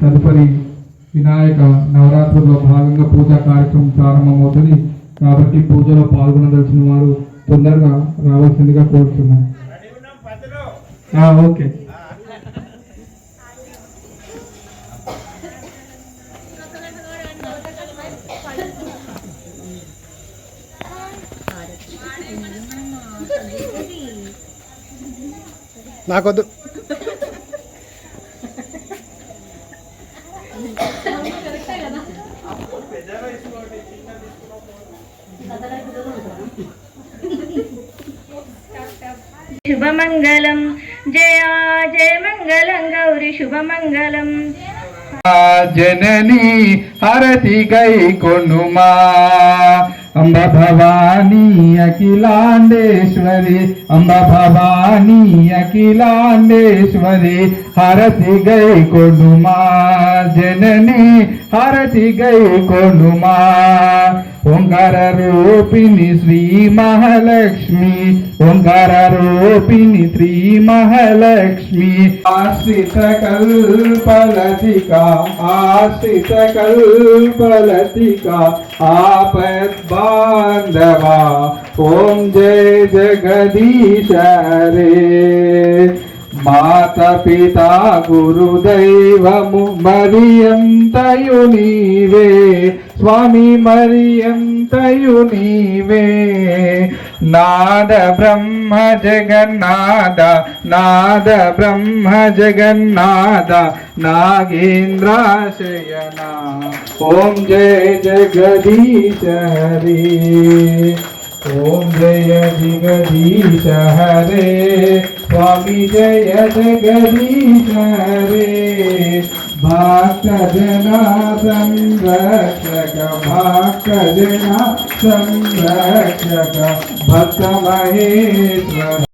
తదుపరి వినాయక నవరాత్రుల్లో భాగంగా పూజా కార్యక్రమం ప్రారంభమవుతుంది. కాబట్టి పూజలో పాల్గొనదలిచిన వారు తొందరగా రావాల్సిందిగా కోరుతున్నాం ఓకే. నాకొద్దు. శుభమంగళం. జయ జయ మంగళం. గౌరి శుభమంగళం. జనని హరతి గై కొనుమా. अम्ब भवानी अकिलाण्डेश्वरि अम्ब भवानी अकिलाण्डेश्वरि हारु मा जननी హరతి గై కొనుమా ఓంకార రూపిణి శ్రీ మహాలక్ష్మి ఓంకార రూపిణి శ్రీ మహాలక్ష్మి. ఆశ్రిత కల్పలతిక ఆశ్రిత కల్పలతిక ఆపద్ బాంధవా ఓం జయ జగదీశ రే. మాత పిత గురుదైవము మరియంతయు నీవే. స్వామి మరియంతయు నీవే. నాద బ్రహ్మ జగన్నాథ నాద బ్రహ్మ జగన్నాథ నాగేంద్రాశయన. ఓం జయ జగదీశ హరే ఓం జయ జగదీశ హరే స్వామి జయ జగదీశ హరే భక్త జన సంరక్షక భక్త జన సంరక్షక భక్త మహేశ్వర.